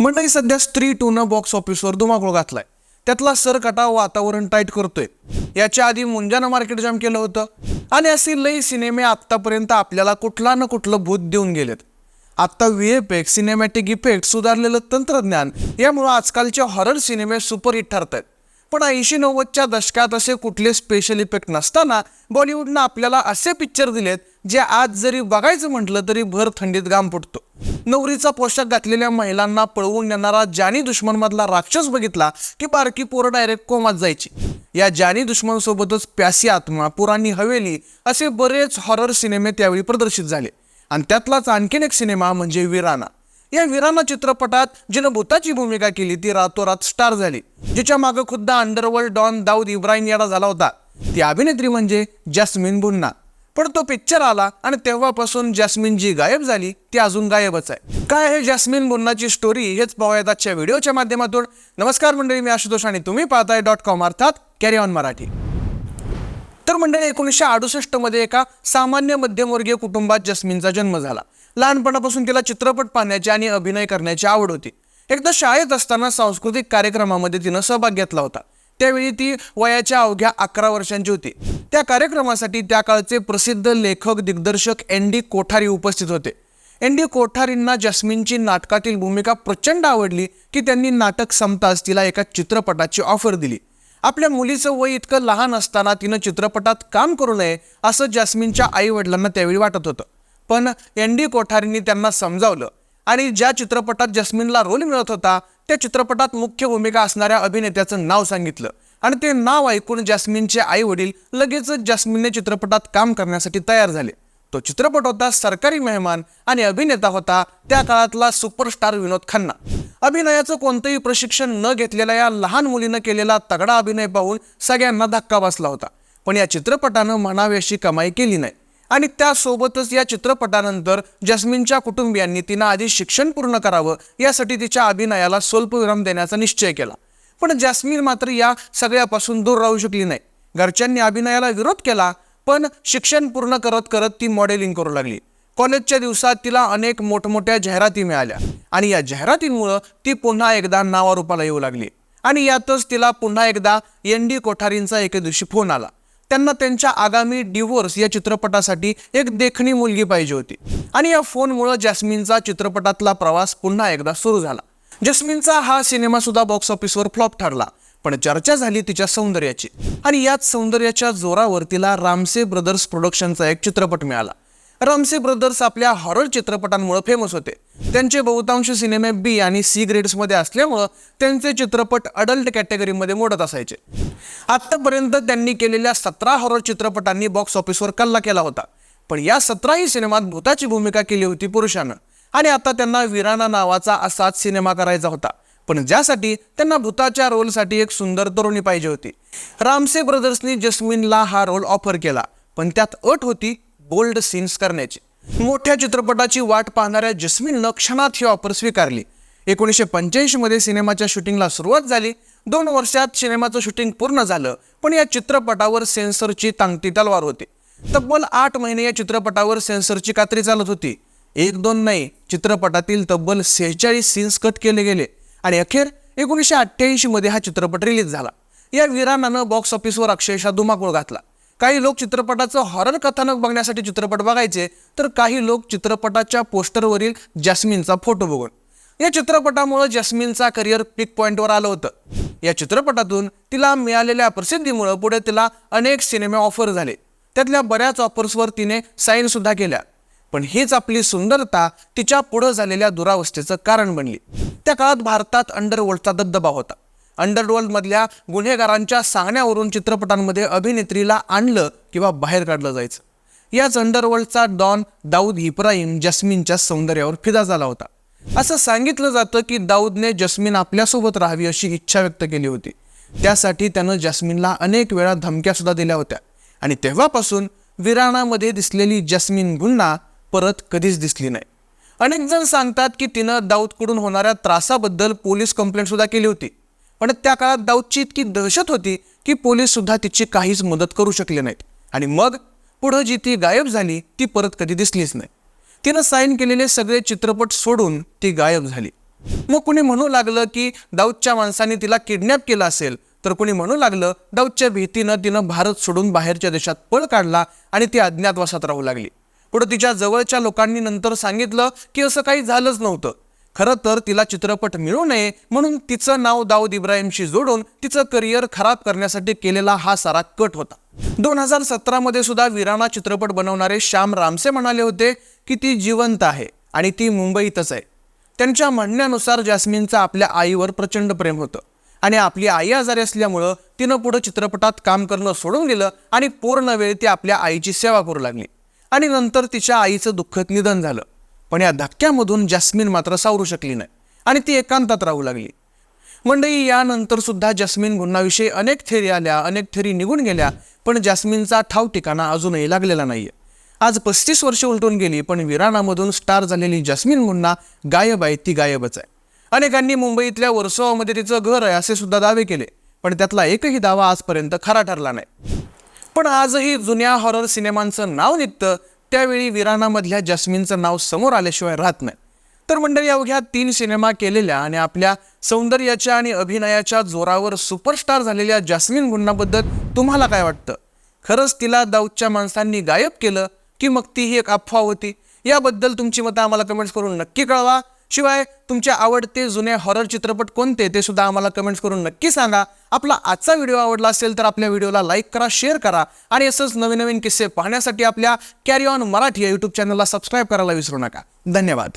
मंडळी सध्या स्त्री टूनं बॉक्स ऑफिसवर धुमाकूळ घातलाय. त्यातला सरकटा वातावरण टाईट करतोय. याच्या आधी मुंजानं मार्केट जाम केलं होतं. आणि असे लई सिनेमे आत्तापर्यंत आपल्याला कुठला ना कुठलं भूत देऊन गेलेत. आत्ता V F X cinematic effect सुधारलेलं तंत्रज्ञान यामुळं आजकालचे हॉरर सिनेमे सुपरहिट ठरत आहेत पण ऐंशी नव्वदच्या दशकात असे कुठले स्पेशल इफेक्ट नसताना बॉलिवूडनं आपल्याला असे पिक्चर दिलेत जे आज जरी बघायचं म्हटलं तरी भर थंडीत घाम फुटतो. नवरीचा पोशाख घातलेल्या महिलांना पळवून नेणारा जानी दुश्मन मधला राक्षस बघितला की बारकी पोरं डायरेक्ट कोमात जायची. या जानी दुश्मन सोबतच प्यासी आत्मा पुराणी हवेली असे बरेच हॉरर सिनेमे त्यावेळी प्रदर्शित झाले. आणि त्यातलाच आणखीन एक सिनेमा म्हणजे विराना. या विराना चित्रपटात जिनं भूताची भूमिका केली ती रातोरात स्टार झाली. जिच्या मागे खुद्द अंडरवर्ल्ड डॉन दाऊद इब्राहिम याडा झाला होता. ती अभिनेत्री म्हणजे जॅस्मिन बुन्ना. पण तो पिक्चर आला आणि तेव्हापासून जॅस्मिन जी गायब झाली ती अजून गायबच आहे. काय आहे जॅस्मिन बुन्नाची स्टोरी हेच पाहूयात आजच्या व्हिडिओच्या माध्यमातून. नमस्कार मंडळी मी आशुतोष आणि तुम्ही पाहताय डॉट कॉम अर्थात कॅरी ऑन मराठी. तर मंडळी एकोणीसशे अडुसष्टमध्ये एका सामान्य मध्यमवर्गीय कुटुंबात जस्मिनचा जन्म झाला. लहानपणापासून तिला चित्रपट पाहण्याची आणि अभिनय करण्याची आवड होती. एकदा शाळेत असताना सांस्कृतिक कार्यक्रमामध्ये तिनं सहभाग घेतला होता. त्यावेळी ती वयाच्या अवघ्या अकरा वर्षांची होती. त्या कार्यक्रमासाठी त्या काळचे प्रसिद्ध लेखक दिग्दर्शक एन डी कोठारी उपस्थित होते. एन डी कोठारींना जस्मिनची नाटकातील भूमिका प्रचंड आवडली की त्यांनी नाटक संपताच तिला एका चित्रपटाची ऑफर दिली. आपल्या मुलीचं वय इतकं लहान असताना तिनं चित्रपटात काम करू नये असं जास्मिनच्या आई वडिलांना त्यावेळी वाटत होतं. पण एन डी कोठारींनी त्यांना समजावलं. आणि ज्या चित्रपटात जस्मिनला रोल मिळत होता त्या चित्रपटात मुख्य भूमिका असणाऱ्या अभिनेत्याचं नाव सांगितलं. आणि ते नाव ऐकून जास्मिनचे आई वडील लगेचच जास्मिनने चित्रपटात काम करण्यासाठी तयार झाले. तो चित्रपट होता सरकारी मेहमान आणि अभिनेता होता त्या काळातला सुपरस्टार विनोद खन्ना. अभिनयाचं कोणतंही प्रशिक्षण न घेतलेल्या या लहान मुलीनं केलेला तगडा अभिनय पाहून सगळ्यांना धक्का बसला होता. पण या चित्रपटानं म्हणावी अशी कमाई केली नाही. आणि त्यासोबतच या चित्रपटानंतर जस्मिनच्या कुटुंबियांनी तिनं आधी शिक्षण पूर्ण करावं यासाठी तिच्या अभिनयाला स्वल्पविराम देण्याचा निश्चय केला. पण जॅस्मिन मात्र या सगळ्यापासून दूर राहू शकली नाही. घरच्यांनी अभिनयाला विरोध केला पण शिक्षण पूर्ण करत करत ती मॉडेलिंग करू लागली. कॉलेजच्या दिवसात तिला अनेक मोठमोठ्या जाहिराती मिळाल्या आणि या जाहिरातींमुळं ती पुन्हा एकदा नावारूपाला येऊ लागली. आणि यातच तिला पुन्हा एकदा एन डी कोठारींचा एके दिवशी फोन आला. त्यांना त्यांच्या आगामी डिवोर्स या चित्रपटासाठी एक देखणी मुलगी पाहिजे होती. आणि या फोनमुळं जॅस्मिनचा चित्रपटातला प्रवास पुन्हा एकदा सुरू झाला. जस्मिनचा हा सिनेमासुद्धा बॉक्स ऑफिसवर फ्लॉप ठरला पण चर्चा झाली तिच्या सौंदर्याची. आणि याच सौंदर्याच्या जोरावर तिला रामसे ब्रदर्स प्रोडक्शनचा एक चित्रपट मिळाला. रामसे ब्रदर्स आपल्या हॉरर चित्रपटांमुळे फेमस होते. त्यांचे बहुतांश सिनेमे बी आणि सी ग्रेड्समध्ये असल्यामुळं त्यांचे चित्रपट अडल्ट कॅटेगरीमध्ये मोडत असायचे. आत्तापर्यंत त्यांनी केलेल्या सतरा हॉरर चित्रपटांनी बॉक्स ऑफिसवर कल्ला केला होता. पण या सतराही सिनेमात भूताची भूमिका केली होती पुरुषानं. आणि आता त्यांना विराना नावाचा असाच सिनेमा करायचा होता. पण ज्यासाठी त्यांना भूताच्या रोलसाठी एक सुंदर तरुणी पाहिजे होती. रामसे ब्रदर्सनी जस्मिनला हा रोल ऑफर केला. पण त्यात अट होती बोल्ड सीन्स करण्याची. मोठ्या चित्रपटाची वाट पाहणाऱ्या जस्मिननं क्षणात ही ऑफर स्वीकारली. एकोणीसशे पंच्याऐंशीमध्ये सिनेमाच्या शूटिंगला सुरुवात झाली. दोन वर्षात सिनेमाचं शूटिंग पूर्ण झालं पण या चित्रपटावर सेन्सरची तांगती तलवार होती. तब्बल आठ महिने या चित्रपटावर सेन्सरची कात्री चालत होती. एक दोन नाही चित्रपटातील तब्बल सेहेचाळीस सीन्स कट केले गेले आणि अखेर एकोणीसशे अठ्ठ्याऐंशीमध्ये हा चित्रपट रिलीज झाला. या विरानानं बॉक्स ऑफिसवर अक्षरशः धुमाकूळ घातला. काही लोक चित्रपटाचं हॉरर कथानक बघण्यासाठी चित्रपट बघायचे तर काही लोक चित्रपटाच्या पोस्टरवरील जॅस्मिनचा फोटो बघून. या चित्रपटामुळे जॅस्मिनचा करिअर पिक पॉईंटवर आलं होतं. या चित्रपटातून तिला मिळालेल्या प्रसिद्धीमुळे पुढे तिला अनेक सिनेमे ऑफर झाले. त्यातल्या बऱ्याच ऑफर्सवर तिने साईनसुद्धा केल्या. पण हीच आपली सुंदरता तिच्या पुढं झालेल्या दुरावस्थेचं कारण बनली. त्या काळात भारतात अंडरवर्ल्डचा दबदबा होता. अंडरवर्ल्डमधल्या गुन्हेगारांच्या सांगण्यावरून चित्रपटांमध्ये अभिनेत्रीला आणलं किंवा बाहेर काढलं जायचं. याच अंडरवर्ल्डचा डॉन दाऊद इब्राहिम जस्मिनच्या सौंदर्यावर फिदा झाला होता. असं सांगितलं जातं की दाऊदने जस्मिन आपल्यासोबत राहावी अशी इच्छा व्यक्त केली होती. त्यासाठी त्यानं जस्मिनला अनेक वेळा धमक्यासुद्धा दिल्या होत्या. आणि तेव्हापासून विराणामध्ये दिसलेली जस्मिन गुन्हा परत कधीच दिसली नाही. अनेक जण सांगतात की तिनं दाऊदकडून होणाऱ्या त्रासाबद्दल पोलीस कंप्लेंटसुद्धा केली होती. पण त्या काळात दाऊदची इतकी दहशत होती की पोलीससुद्धा तिची काहीच मदत करू शकले नाहीत. आणि मग पुढं जी ती गायब झाली ती परत कधी दिसलीच नाही. तिनं साईन केलेले सगळे चित्रपट सोडून ती गायब झाली. मग कुणी म्हणू लागलं की दाऊदच्या माणसाने तिला किडनॅप केलं असेल तर कुणी म्हणू लागलं दाऊदच्या भीतीनं तिनं भारत सोडून बाहेरच्या देशात पळ काढला आणि ती अज्ञातवासात राहू लागली. पुढं तिच्या जवळच्या लोकांनी नंतर सांगितलं की असं काही झालंच नव्हतं. खरं तर तिला चित्रपट मिळू नये म्हणून तिचं नाव दाऊद इब्राहिमशी जोडून तिचं करिअर खराब करण्यासाठी केलेला हा सारा कट होता. दोन हजार सतरामध्ये सुद्धा विराणा चित्रपट बनवणारे श्याम रामसे म्हणाले होते की ती जिवंत आहे आणि ती मुंबईतच आहे. त्यांच्या म्हणण्यानुसार जॅस्मिनचं आपल्या आईवर प्रचंड प्रेम होतं आणि आपली आई आजारी असल्यामुळं तिनं पुढं चित्रपटात काम करणं सोडून गेलं आणि पूर्ण वेळ ती आपल्या आईची सेवा करू लागली. आणि नंतर तिच्या आईचं दुःखद निधन झालं. पण या धक्क्यामधून जॅस्मिन मात्र सावरू शकली नाही आणि ती एकांतात राहू लागली. मंडई यानंतर सुद्धा जॅस्मिन गुन्हाविषयी अनेक थेरी आल्या अनेक थेरी निघून गेल्या पण जॅस्मिनचा ठाव ठिकाणा अजूनही लागलेला नाहीये. आज पस्तीस वर्ष उलटून गेली पण विराणामधून स्टार झालेली जॅस्मिन गुन्हा गायब आहे ती गायबच आहे. अनेकांनी मुंबईतल्या वर्सोवामध्ये तिचं घर आहे असे सुद्धा दावे केले पण त्यातला एकही दावा आजपर्यंत खरा ठरला नाही. पण आजही जुन्या हॉरर सिनेमांचं नाव निघतं त्यावेळी विराणामधल्या जस्मिनचं नाव समोर आल्याशिवाय राहत नाही. तर मंडळी अवघ्या तीन सिनेमा केलेल्या आणि आपल्या सौंदर्याच्या आणि अभिनयाच्या जोरावर सुपरस्टार झालेल्या जास्मिन गुन्हाबद्दल तुम्हाला काय वाटतं? खरंच तिला दाऊदच्या माणसांनी गायब केलं की मग ती ही एक अफवा होती? याबद्दल तुमची मतं आम्हाला कमेंट्स करून नक्की कळवा. शिवाय तुमचे आवडते जुने हॉरर चित्रपट कोणते ते सुद्धा आम्हाला कमेंट्स करून नक्की सांगा. आपला आजचा व्हिडिओ आवडला असेल तर आपल्या व्हिडिओला लाईक करा शेअर करा आणि असंच नवीन नवीन किस्से पाहण्यासाठी आपल्या कॅरी ऑन मराठी या यूट्यूब चॅनलला सबस्क्राईब करायला विसरू नका. धन्यवाद.